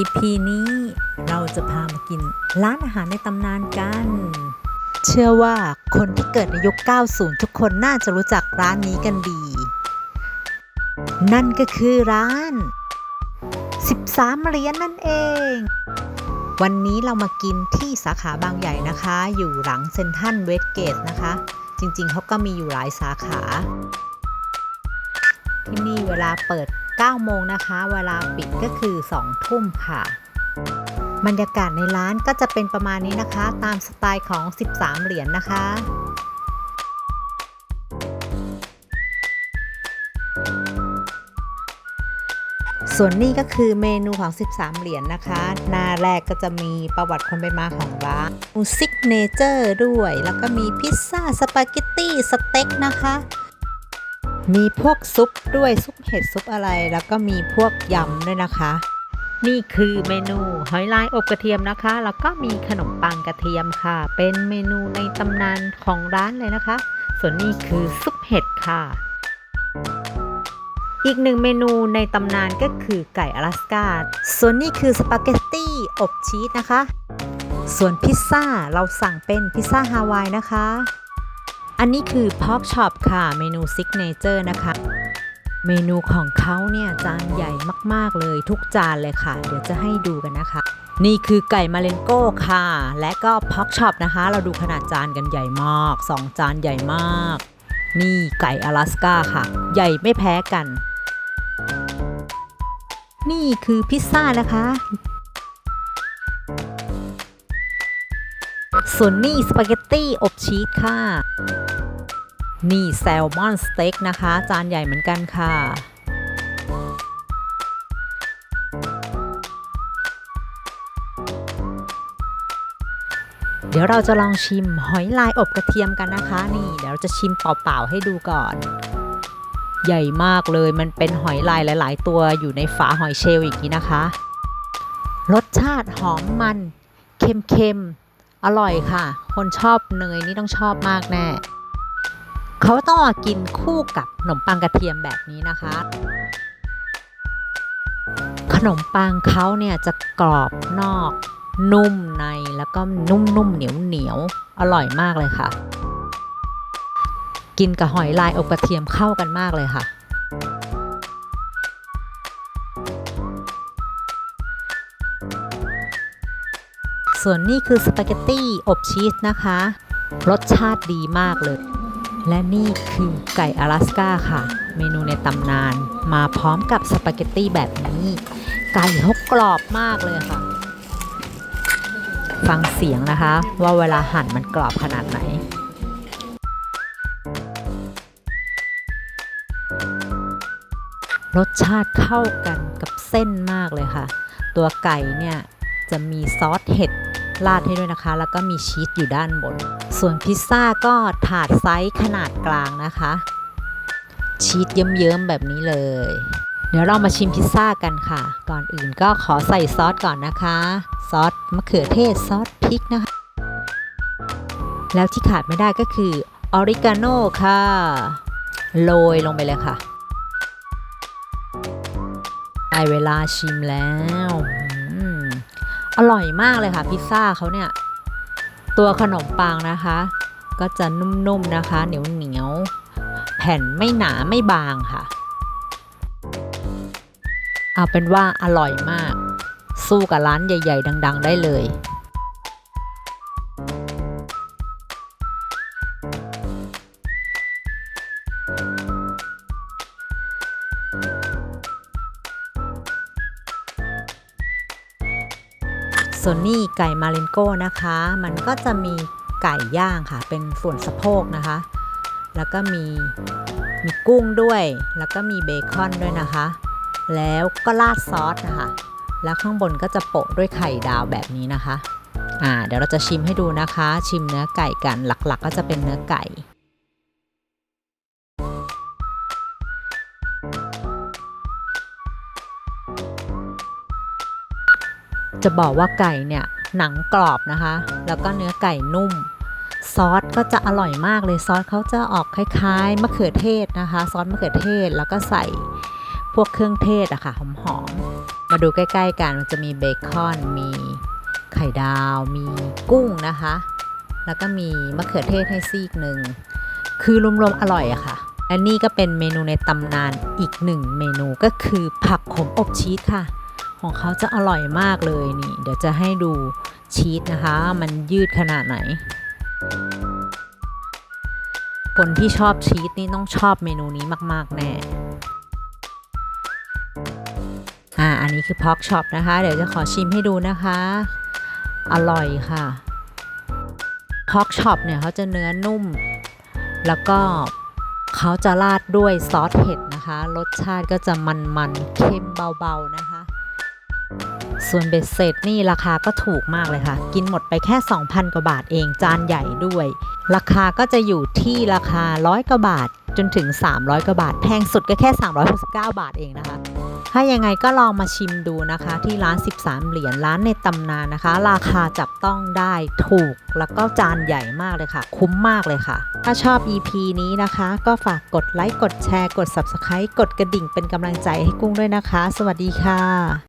EP นี้เราจะพามากินร้านอาหารในตำนานกัน เชื่อว่าคนที่เกิดในยุค 90 ทุกคนน่าจะรู้จักร้านนี้กันดี นั่นก็คือร้าน 13เหรียญนั่นเอง วันนี้เรามากินที่สาขาบางใหญ่นะคะ อยู่หลังเซนทัลเวสเกตนะคะ จริงๆเขาก็มีอยู่หลายสาขา ที่นี่เวลาเปิด 9 โมงนะคะ เวลาปิดก็คือ 2 ทุ่มค่ะ บรรยากาศในร้านก็จะเป็นประมาณนี้นะคะ ตามสไตล์ของ 13 เหรียญนะคะส่วนนี้ก็คือเมนูของ 13 เหรียญนนะคะ หน้าแรกก็จะมีประวัติความเป็นมาของร้านมูซิกเนเจอร์ด้วย แล้วก็มีพิซซ่า สปาเกตตี้ สเต็กนะคะ มีพวกซุปด้วยซุปเห็ดซุปอะไร แล้วก็มีพวกยำด้วยนะคะ นี่คือเมนูหอยลายอบกระเทียมนะคะ แล้วก็มีขนมปังกระเทียมค่ะ เป็นเมนูในตำนานของร้านเลยนะคะ ส่วนนี้คือซุปเห็ดค่ะ อีกหนึ่งเมนูในตำนานก็คือไก่อลาสกาส่วนนี้คือสปาเกตตี้อบชีสนะคะ ส่วนพิซซ่าเราสั่งเป็นพิซซ่าฮาวายนะคะ อันนี้คือพอกช็อปค่ะ เมนูซิกเนเจอร์นะคะ เมนูของเขาเนี่ยจานใหญ่มากๆเลยทุกจานเลยค่ะ เดี๋ยวจะให้ดูกันนะคะ นี่คือไก่มาเลนโก้ค่ะ และก็พอกช็อปนะคะ เราดูขนาดจานกันใหญ่มาก 2 จานใหญ่มาก นี่ไก่อลาสกาค่ะ ใหญ่ไม่แพ้กัน นี่คือพิซซ่านะคะ ส่วนนี่สปาเกตตี้อบชีสค่ะ นี่แซลมอนสเต็กนะคะ จานใหญ่เหมือนกันค่ะ เดี๋ยวเราจะลองชิมหอยลายอบกระเทียมกันนะคะ นี่เดี๋ยวเราจะชิมเปล่าๆให้ดูก่อน ใหญ่มากเลยมันเป็นหอยลายหลาย ๆ ตัวอยู่ในฝาหอยเชลล์อย่างนี้นะคะ รสชาติหอมมันเค็มๆ อร่อยค่ะ คนชอบเนยนี่ต้องชอบมากแน่ เขาต้องมากินคู่กับขนมปังกระเทียมแบบนี้นะคะ ขนมปังเขาเนี่ยจะกรอบนอก นุ่มในแล้วก็นุ่มๆเหนียวเหนียวๆอร่อยมากเลยค่ะ กินกับหอยลายอบกระเทียมเข้ากันมากเลยค่ะ ส่วนนี้คือสปาเกตตี้อบชีสนะคะ รสชาติดีมากเลย และนี่คือไก่อลาสกาค่ะ เมนูในตำนาน มาพร้อมกับสปาเกตตี้แบบนี้ ไก่เขากรอบมากเลยค่ะ ฟังเสียงนะคะ ว่าเวลาหั่นมันกรอบขนาดไหนรสชาติเข้ากันกับเส้นมากเลยค่ะ ตัวไก่เนี่ยจะมีซอสเห็ด ราดให้ด้วยนะคะ แล้วก็มีชีสอยู่ด้านบน ส่วนพิซซ่าก็ถาดไซส์ขนาดกลางนะคะ ชีสเยิ้มๆแบบนี้เลย เดี๋ยวเรามาชิมพิซซ่ากันค่ะ ก่อนอื่นก็ขอใส่ซอสก่อนนะคะ ซอสมะเขือเทศซอสพริกนะคะ แล้วที่ขาดไม่ได้ก็คือออริกาโน่ค่ะ โรยลงไปเลยค่ะได้เวลาชิมแล้ว อร่อยมากเลยค่ะ พิซซ่าเขาเนี่ย ตัวขนมปังนะคะ ก็จะนุ่มๆนะคะ เหนียวๆแผ่นไม่หนาไม่บางค่ะ เอาเป็นว่าอร่อยมาก สู้กับร้านใหญ่ ๆ ดัง ๆ ได้เลย ส่วนนี้ไก่มาเลนโก้นะคะ มันก็จะมีไก่ย่างค่ะ เป็นส่วนสะโพกนะคะ แล้วก็มีมีกุ้งด้วย แล้วก็มีเบคอนด้วยนะคะ แล้วก็ราดซอสนะคะ แล้วข้างบนก็จะโปะด้วยไข่ดาวแบบนี้นะคะ อ่า เดี๋ยวเราจะชิมให้ดูนะคะ ชิมเนื้อไก่กัน หลักๆก็จะเป็นเนื้อไก่ จะบอกว่าไก่เนี่ยหนังกรอบนะคะ แล้วก็เนื้อไก่นุ่ม ซอสก็จะอร่อยมากเลยซอสเขาจะออกคล้ายๆมะเขือเทศนะคะ ซอสมะเขือเทศแล้วก็ใส่พวกเครื่องเทศอะค่ะหอมๆมาดูใกล้ๆกันมันจะมีเบคอนมีไข่ดาว มีกุ้งนะคะ แล้วก็มีมะเขือเทศให้ซีกหนึ่งคือรวมๆอร่อยอะค่ะและนี่ก็เป็นเมนูในตำนานอีกหนึ่งเมนูก็คือผักขมอบชีสค่ะ ของเขาจะอร่อยมากเลยนี่ เดี๋ยวจะให้ดูชีสนะคะ มันยืดขนาดไหน คนที่ชอบชีสนี่ต้องชอบเมนูนี้มากๆแน่อ่าอันนี้คือพอกช็อปนะคะ เดี๋ยวจะขอชิมให้ดูนะคะ อร่อยค่ะพอกช็อปเนี่ยเขาจะเนื้อนุ่ม แล้วก็เขาจะราดด้วยซอสเห็ดนะคะ รสชาติก็จะมันๆเค็มเบาๆนะคะ ส่วนเบ็ดเสร็จนี่ราคาก็ถูกมากเลยค่ะ กินหมดไปแค่ 2,000 กว่าบาทเองจานใหญ่ด้วย ราคาก็จะอยู่ที่ราคา100กว่าบาทจนถึง 300กว่าบาท แพงสุดก็แค่ 369 บาทเองนะคะ ถ้ายังไงก็ลองมาชิมดูนะคะ ที่ร้าน 13 เหรียญร้านในตำนานนะคะ ราคาจับต้องได้ถูก แล้วก็จานใหญ่มากเลยค่ะ คุ้มมากเลยค่ะ ถ้าชอบ EP นี้นะคะ ก็ฝากกดไลค์กดแชร์กด Subscribe กดกระดิ่งเป็นกำลังใจให้กุ้งด้วยนะคะ สวัสดีค่ะ